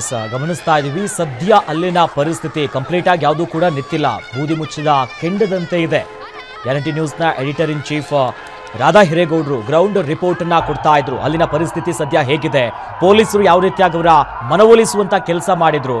S, ಗಮನಿಸ್ತಾ ಇದ್ದೀವಿ ಸದ್ಯ ಅಲ್ಲಿನ ಪರಿಸ್ಥಿತಿ ಕಂಪ್ಲೀಟ್ ಆಗಿ ಯಾವುದೂ ಕೂಡ ನಿಂತಿಲ್ಲ. ಬೂದಿ ಮುಚ್ಚಿದ ಕೆಂಡದಂತೆ ಇದೆ. ಗ್ಯಾರಂಟಿ ನ್ಯೂಸ್ನ ಎಡಿಟರ್ ಇನ್ ಚೀಫ್ ರಾಧಾ ಹಿರೇಗೌಡರು ಗ್ರೌಂಡ್ ರಿಪೋರ್ಟ್ ಅನ್ನ ಕೊಡ್ತಾ ಇದ್ರು. ಅಲ್ಲಿನ ಪರಿಸ್ಥಿತಿ ಸದ್ಯ ಹೇಗಿದೆ? ಪೊಲೀಸರು ಯಾವ ರೀತಿಯಾಗಿ ಅವರ ಮನವೊಲಿಸುವಂತ ಕೆಲಸ ಮಾಡಿದ್ರು?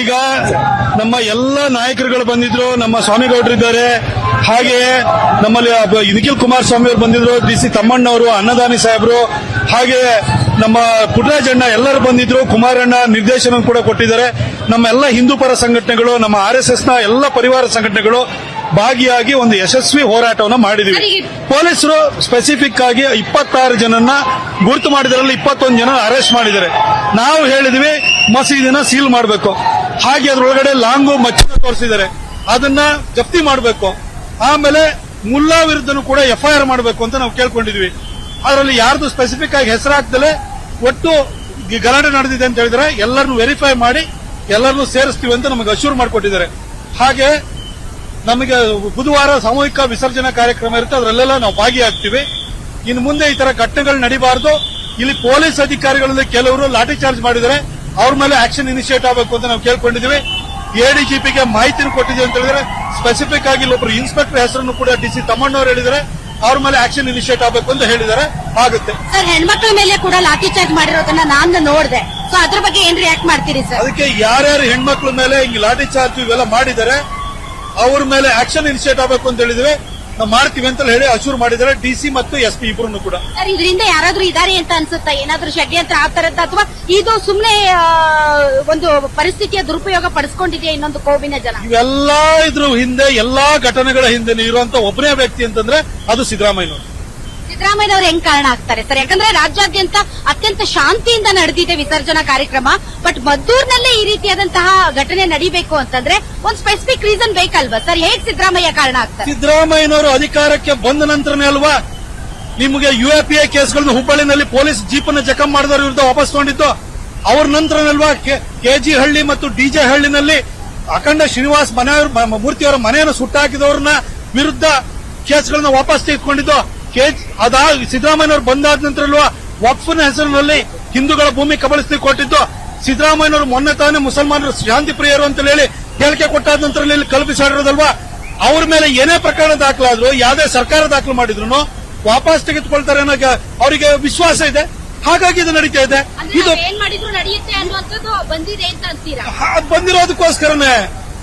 ಈಗ ನಮ್ಮ ಎಲ್ಲ ನಾಯಕರುಗಳು ಬಂದಿದ್ರು ನಮ್ಮ ಸ್ವಾಮಿಗೌಡರು ಇದ್ದಾರೆ. ಹಾಗೆ ನಮ್ಮಲ್ಲಿ ನಿಖಿಲ್ ಕುಮಾರಸ್ವಾಮಿ ಅವರು ಬಂದಿದ್ರು ಡಿ ಸಿ ತಮ್ಮಣ್ಣವರು ಅನ್ನದಾನಿ ಸಾಹೇಬರು ಹಾಗೆ ನಮ್ಮ ಪುಟ್ಟರಾಜಣ್ಣ ಎಲ್ಲರೂ ಬಂದಿದ್ರು ಕುಮಾರಣ್ಣ ನಿರ್ದೇಶನ ಕೂಡ ಕೊಟ್ಟಿದ್ದಾರೆ. ನಮ್ಮ ಎಲ್ಲ ಹಿಂದೂ ಪರ ಸಂಘಟನೆಗಳು ನಮ್ಮ ಆರ್ ಎಸ್ ಎಸ್ನ ಎಲ್ಲ ಪರಿವಾರ ಸಂಘಟನೆಗಳು ಭಾಗಿಯಾಗಿ ಒಂದು ಯಶಸ್ವಿ ಹೋರಾಟವನ್ನು ಮಾಡಿದ್ವಿ. ಪೊಲೀಸರು ಸ್ಪೆಸಿಫಿಕ್ ಆಗಿ ಇಪ್ಪತ್ತಾರು ಜನನ್ನ ಗುರುತು ಮಾಡಿದ್ರಲ್ಲಿ ಇಪ್ಪತ್ತೊಂದು ಜನ ಅರೆಸ್ಟ್ ಮಾಡಿದ್ದಾರೆ. ನಾವು ಹೇಳಿದ್ವಿ ಮಸೀದಿನ ಸೀಲ್ ಮಾಡಬೇಕು. ಹಾಗೆ ಅದರೊಳಗಡೆ ಲಾಂಗು ಮಚ್ಚಿನ ತೋರಿಸಿದ್ದಾರೆ. ಅದನ್ನ ಜಪ್ತಿ ಮಾಡಬೇಕು. ಆಮೇಲೆ ಮುಲ್ಲಾ ವಿರುದ್ಧನೂ ಕೂಡ ಎಫ್ಐಆರ್ ಮಾಡಬೇಕು ಅಂತ ನಾವು ಕೇಳ್ಕೊಂಡಿದ್ವಿ. ಅದರಲ್ಲಿ ಯಾರ್ದು ಸ್ಪೆಸಿಫಿಕ್ ಆಗಿ ಹೆಸರಾಗ್ದಲೆ ಒಟ್ಟು ಗಲಾಟೆ ನಡೆದಿದೆ ಅಂತ ಹೇಳಿದ್ರೆ ಎಲ್ಲರನ್ನು ವೆರಿಫೈ ಮಾಡಿ ಎಲ್ಲರನ್ನೂ ಸೇರಿಸ್ತೀವಿ ಅಂತ ನಮಗೆ ಅಶ್ಯೂರ್ ಮಾಡಿಕೊಟ್ಟಿದ್ದಾರೆ. ಹಾಗೆ ನಮಗೆ ಬುಧವಾರ ಸಾಮೂಹಿಕ ವಿಸರ್ಜನಾ ಕಾರ್ಯಕ್ರಮ ಇರುತ್ತೆ. ಅದರಲ್ಲೆಲ್ಲ ನಾವು ಭಾಗಿಯಾಗ್ತೀವಿ. ಇನ್ನು ಮುಂದೆ ಈ ತರ ಘಟನೆಗಳು ನಡೀಬಾರದು. ಇಲ್ಲಿ ಪೊಲೀಸ್ ಅಧಿಕಾರಿಗಳಲ್ಲಿ ಕೆಲವರು ಲಾಠಿ ಚಾರ್ಜ್ ಮಾಡಿದರೆ ಅವ್ರ ಮೇಲೆ ಆಕ್ಷನ್ ಇನಿಷಿಯೇಟ್ ಆಗಬೇಕು ಅಂತ ನಾವು ಕೇಳ್ಕೊಂಡಿದ್ದೀವಿ. ಎಡಿಜಿಪಿಗೆ ಮಾಹಿತಿನ ಕೊಟ್ಟಿದ್ದೀವಿ ಅಂತ ಹೇಳಿದ್ರೆ ಸ್ಪೆಸಿಫಿಕ್ ಆಗಿ ಇಲ್ಲೊಬ್ರು ಇನ್ಸ್ಪೆಕ್ಟರ್ ಹೆಸರನ್ನು ಕೂಡ ಡಿ ಸಿ ತಮ್ಮಣ್ಣವ್ರು ಹೇಳಿದ್ದಾರೆ ಅವ್ರ ಮೇಲೆ ಆಕ್ಷನ್ ಇನಿಷಿಯೇಟ್ ಆಗಬೇಕು ಅಂತ ಹೇಳಿದ್ದಾರೆ. ಆಗುತ್ತೆ. ಸರ್ ಹೆಣ್ಮಕ್ಳ ಮೇಲೆ ಕೂಡ ಲಾಠಿ ಚಾರ್ಜ್ ಮಾಡಿರೋದನ್ನ ನಾನು ನೋಡಿದೆ. ಸೊ ಅದ್ರ ಬಗ್ಗೆ ಏನ್ ರಿಯಾಕ್ಟ್ ಮಾಡ್ತೀರಿ ಸರ್? ಅದಕ್ಕೆ ಯಾರ್ಯಾರು ಹೆಣ್ಮಕ್ಳ ಮೇಲೆ ಹಿಂಗ್ ಲಾಠಿ ಚಾರ್ಜ್ ಇವೆಲ್ಲ ಮಾಡಿದ್ದಾರೆ ಅವ್ರ ಮೇಲೆ ಆಕ್ಷನ್ ಇನಿಷಿಯೇಟ್ ಆಗಬೇಕು ಅಂತ ಹೇಳಿದ್ವಿ ನಾವು ಮಾಡ್ತೀವಿ ಅಂತ ಹೇಳಿ ಅಶೂರ್ ಮಾಡಿದ್ದಾರೆ ಡಿಸಿ ಮತ್ತು ಎಸ್ ಪಿ ಇಬ್ಬರು ಕೂಡ. ಸರ್ ಇದರಿಂದ ಯಾರಾದ್ರೂ ಇದಾರೆ ಅಂತ ಅನ್ಸುತ್ತಾ? ಏನಾದ್ರೂ ಷಡ್ಯಂತ್ರ ಆಗ್ತಾರಂತ ಅಥವಾ ಇದು ಸುಮ್ನೆ ಆ, ಒಂದು ಪರಿಸ್ಥಿತಿಯ ದುರುಪಯೋಗ ಪಡಿಸ್ಕೊಂಡಿದೆಯಾ ಇನ್ನೊಂದು ಕೋವಿನ ಜನ? ಇವೆಲ್ಲ ಇದ್ರ ಹಿಂದೆ ಎಲ್ಲಾ ಘಟನೆಗಳ ಹಿಂದೆ ಇರುವಂತ ಒಬ್ಬನೇ ವ್ಯಕ್ತಿ ಅಂತಂದ್ರೆ ಅದು ಸಿದ್ದರಾಮಯ್ಯನವರು. ಸಿದ್ದರಾಮಯ್ಯನವರು ಹೆಂಗ್ ಕಾರಣ ಆಗ್ತಾರೆ ಸರ್? ಯಾಕಂದ್ರೆ ರಾಜ್ಯಾದ್ಯಂತ ಅತ್ಯಂತ ಶಾಂತಿಯಿಂದ ನಡೆದಿದೆ ವಿಸರ್ಜನಾ ಕಾರ್ಯಕ್ರಮ. ಬಟ್ ಮದ್ದೂರ್ನಲ್ಲೇ ಈ ರೀತಿಯಾದಂತಹ ಘಟನೆ ನಡಿಬೇಕು ಅಂತಂದ್ರೆ ಒಂದ್ ಸ್ಪೆಸಿಫಿಕ್ ರೀಸನ್ ಬೇಕಲ್ವಾ ಸರ್? ಹೇಗ್ ಸಿದ್ದರಾಮಯ್ಯ ಕಾರಣ ಆಗ್ತಾರೆ? ಸಿದ್ದರಾಮಯ್ಯನವರು ಅಧಿಕಾರಕ್ಕೆ ಬಂದ ನಂತರನೇ ಅಲ್ವಾ ನಿಮಗೆ ಯು ಎ ಕೇಸ್ಗಳನ್ನ ಹುಬ್ಬಳ್ಳಿನಲ್ಲಿ ಪೊಲೀಸ್ ಜೀಪನ್ನು ಜಖಂ ಮಾಡಿದವರು ವಿರುದ್ಧ ವಾಪಸ್ ತಗೊಂಡಿದ್ದು? ಅವ್ರ ನಂತರನಲ್ವಾ ಕೆಜಿ ಹಳ್ಳಿ ಮತ್ತು ಡಿಜೆ ಹಳ್ಳಿನಲ್ಲಿ ಅಖಂಡ ಶ್ರೀನಿವಾಸ್ ಮನೆ ಮೂರ್ತಿಯವರ ಮನೆಯನ್ನು ಸುಟ್ಟಾಕಿದವ್ರನ್ನ ವಿರುದ್ಧ ಕೇಸ್ಗಳನ್ನ ವಾಪಸ್ ತೆಗೆದುಕೊಂಡಿದ್ದು? ಕೇಸ್ ಅದಾ ಸಿದ್ದರಾಮಯ್ಯನವರು ಬಂದಾದ ನಂತರ ಅಲ್ವಾ ವಕ್ಫ್ನ ಹೆಸರಿನಲ್ಲಿ ಹಿಂದೂಗಳ ಭೂಮಿ ಕಬಳಿಸಿ ಕೊಟ್ಟಿದ್ದು ಸಿದ್ದರಾಮಯ್ಯನವರು ಮೊನ್ನೆ ತಾನೇ ಮುಸಲ್ಮಾನರು ಶಾಂತಿ ಪ್ರಿಯರು ಅಂತ ಹೇಳಿ ಹೇಳಿಕೆ ಕೊಟ್ಟಾದ ನಂತರ ಇಲ್ಲಿ ಕಲ್ಪಿಸಾಡಿರೋದಲ್ವಾ? ಅವ್ರ ಮೇಲೆ ಏನೇ ಪ್ರಕರಣ ದಾಖಲಾದ್ರು ಯಾವುದೇ ಸರ್ಕಾರ ದಾಖಲು ಮಾಡಿದ್ರು ವಾಪಸ್ ತೆಗೆದುಕೊಳ್ತಾರೆ ಅನ್ನೋ ಅವರಿಗೆ ವಿಶ್ವಾಸ ಇದೆ. ಹಾಗಾಗಿ ಇದು ನಡೀತಾ ಇದೆ. ಇದು ಬಂದಿರೋದಕ್ಕೋಸ್ಕರನೇ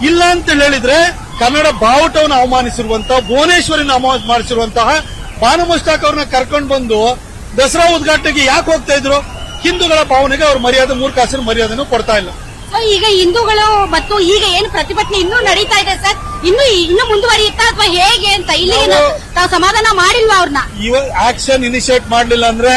ಇಲ್ಲ ಅಂತ ಹೇಳಿದ್ರೆ ಕನ್ನಡ ಬಾವುಟವನ್ನು ಅವಮಾನಿಸಿರುವಂತಹ ಭುವನೇಶ್ವರಿನ ಅವಮಾನಿಸಿರುವಂತಹ ಬಾನು ಮುಸ್ತಾಕ್ ಅವ್ರನ್ನ ಕರ್ಕೊಂಡು ಬಂದು ದಸರಾ ಉದ್ಘಾಟನೆಗೆ ಯಾಕೆ ಹೋಗ್ತಾ ಇದ್ರು? ಹಿಂದೂಗಳ ಭಾವನೆಗೆ ಅವ್ರ ಮರ್ಯಾದೆ ಮೂರ್ಖಾಸನ ಮರ್ಯಾದೆನೂ ಕೊಡ್ತಾ ಇಲ್ಲ. ಈಗ ಹಿಂದೂಗಳು ಮತ್ತು ಈಗ ಏನು ಪ್ರತಿಭಟನೆ ಇನ್ನೂ ನಡೀತಾ ಇದೆ ಸರ್? ಇನ್ನು ಇನ್ನು ಮುಂದುವರಿಯುತ್ತಾ ಅಥವಾ ಹೇಗೆ ಅಂತ ಇಲ್ಲಿ ತಾವು ಸಮಾಧಾನ ಮಾಡಿಲ್ವಾ ಅವ್ರನ್ನ ಇವ ಆಕ್ಷನ್ ಇನಿಷಿಯೇಟ್ ಮಾಡಲಿಲ್ಲ ಅಂದ್ರೆ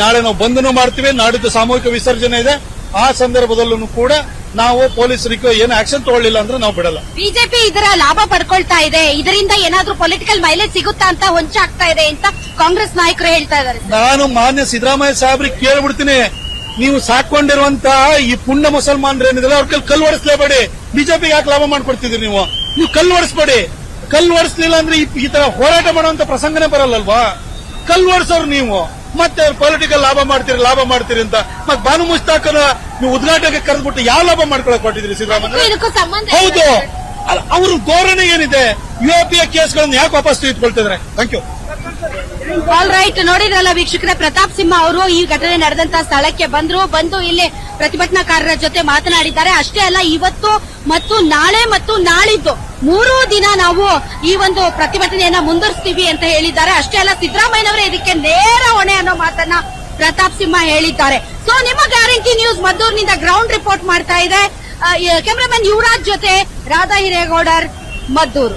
ನಾಳೆ ನಾವು ಬಂದನು ಮಾಡ್ತೀವಿ ನಾಡಿದ್ದು ಸಾಮೂಹಿಕ ವಿಸರ್ಜನೆ ಇದೆ. ಆ ಸಂದರ್ಭದಲ್ಲೂ ಕೂಡ ನಾವು ಪೊಲೀಸರಿಗೆ ಏನು ಆಕ್ಷನ್ ತಗೊಳ್ಳಿಲ್ಲ ಅಂದ್ರೆ ನಾವು ಬಿಡಲ್ಲ. ಬಿಜೆಪಿ ಇದರ ಲಾಭ ಪಡ್ಕೊಳ್ತಾ ಇದೆ. ಇದರಿಂದ ಏನಾದ್ರೂ ಪೊಲಿಟಿಕಲ್ ಮೈಲೇಜ್ ಸಿಗುತ್ತಾ ಅಂತ ಹೊಂಚಾಗ್ತಾ ಇದೆ ಅಂತ ಕಾಂಗ್ರೆಸ್ ನಾಯಕರು ಹೇಳ್ತಾ ಇದ್ದಾರೆ ನಾನು ಮಾನ್ಯ ಸಿದ್ದರಾಮಯ್ಯ ಸಾಹೇಬ್ರಿಗೆ ಕೇಳ್ಬಿಡ್ತೀನಿ. ನೀವು ಸಾಕೊಂಡಿರುವಂತಹ ಈ ಪುಣ್ಯ ಮುಸಲ್ಮಾನರು ಏನಿದೆಲ್ಲ ಅವ್ರ ಕೈಲಿ ಕಲ್ಲು ಹೊಡಿಸ್ಲೇಬೇಡಿ ಬಿಜೆಪಿಗೆ ಯಾಕೆ ಲಾಭ ಮಾಡ್ಕೊಡ್ತಿದ್ರಿ ನೀವು? ನೀವು ಕಲ್ಲು ಹೊಡಿಸ್ಬೇಡಿ ಕಲ್ಲು ಹೊಡಿಸ್ಲಿಲ್ಲ ಅಂದ್ರೆ ಈ- ಈ ತರ ಹೋರಾಟ ಮಾಡುವಂತ ಪ್ರಸಂಗನೇ ಬರಲ್ಲಲ್ವಾ? ಕಲ್ಲು ಹೊಡಿಸೋರು ನೀವು. ಮತ್ತೆ ಪೊಲಿಟಿಕಲ್ ಲಾಭ ಮಾಡ್ತೀರಿ ಲಾಭ ಮಾಡ್ತೀರಿ ಅಂತ. ಮತ್ತೆ ಬಾನು ಮುಸ್ತಾಕನ ನೀವು ಉದ್ಘಾಟನೆಗೆ ಕರೆದ್ಬಿಟ್ಟು ಯಾವ ಲಾಭ ಮಾಡ್ಕೊಳಕ್ ಕೊಟ್ಟಿದ್ರಿ ಸಿದ್ದರಾಮಯ್ಯ? ಹೌದು. ಅವ್ರ ಧೋರಣೆ ಏನಿದೆ? ಯುರೋಪಿಯ ಕೇಸ್ಗಳನ್ನ ಯಾಕೆ ವಾಪಸ್ ತೆಗೆದುಕೊಳ್ತಿದ್ರೆ ಥ್ಯಾಂಕ್ ಯು ಆಲ್ ರೈಟ್ ನೋಡಿದ್ರಲ್ಲ ವೀಕ್ಷಕರ, ಪ್ರತಾಪ್ ಸಿಂಹ ಅವರು ಈ ಘಟನೆ ನಡೆದಂತಹ ಸ್ಥಳಕ್ಕೆ ಬಂದ್ರು. ಬಂದು ಇಲ್ಲಿ ಪ್ರತಿಭಟನಾಕಾರರ ಜೊತೆ ಮಾತನಾಡಿದ್ದಾರೆ. ಅಷ್ಟೇ ಅಲ್ಲ, ಇವತ್ತು ಮತ್ತು ನಾಳೆ ಮತ್ತು ನಾಳಿದ್ದು ಮೂರೂ ದಿನ ನಾವು ಈ ಒಂದು ಪ್ರತಿಭಟನೆಯನ್ನ ಮುಂದುವರಿಸ್ತೀವಿ ಅಂತ ಹೇಳಿದ್ದಾರೆ. ಅಷ್ಟೇ ಅಲ್ಲ, ಸಿದ್ದರಾಮಯ್ಯನವರೇ ಇದಕ್ಕೆ ನೇರ ಹೊಣೆ ಅನ್ನೋ ಮಾತನ್ನ ಪ್ರತಾಪ್ ಸಿಂಹ ಹೇಳಿದ್ದಾರೆ. ಸೊ ನಿಮ್ಮ ಗ್ಯಾರಂಟಿ ನ್ಯೂಸ್ ಮದ್ದೂರಿನಿಂದ ಗ್ರೌಂಡ್ ರಿಪೋರ್ಟ್ ಮಾಡ್ತಾ ಇದೆ. ಕ್ಯಾಮರಾಮನ್ ಯುವರಾಜ್ ಜೊತೆ ರಾಧಾ ಹಿರೇಗೌಡರ್ ಮದ್ದೂರು.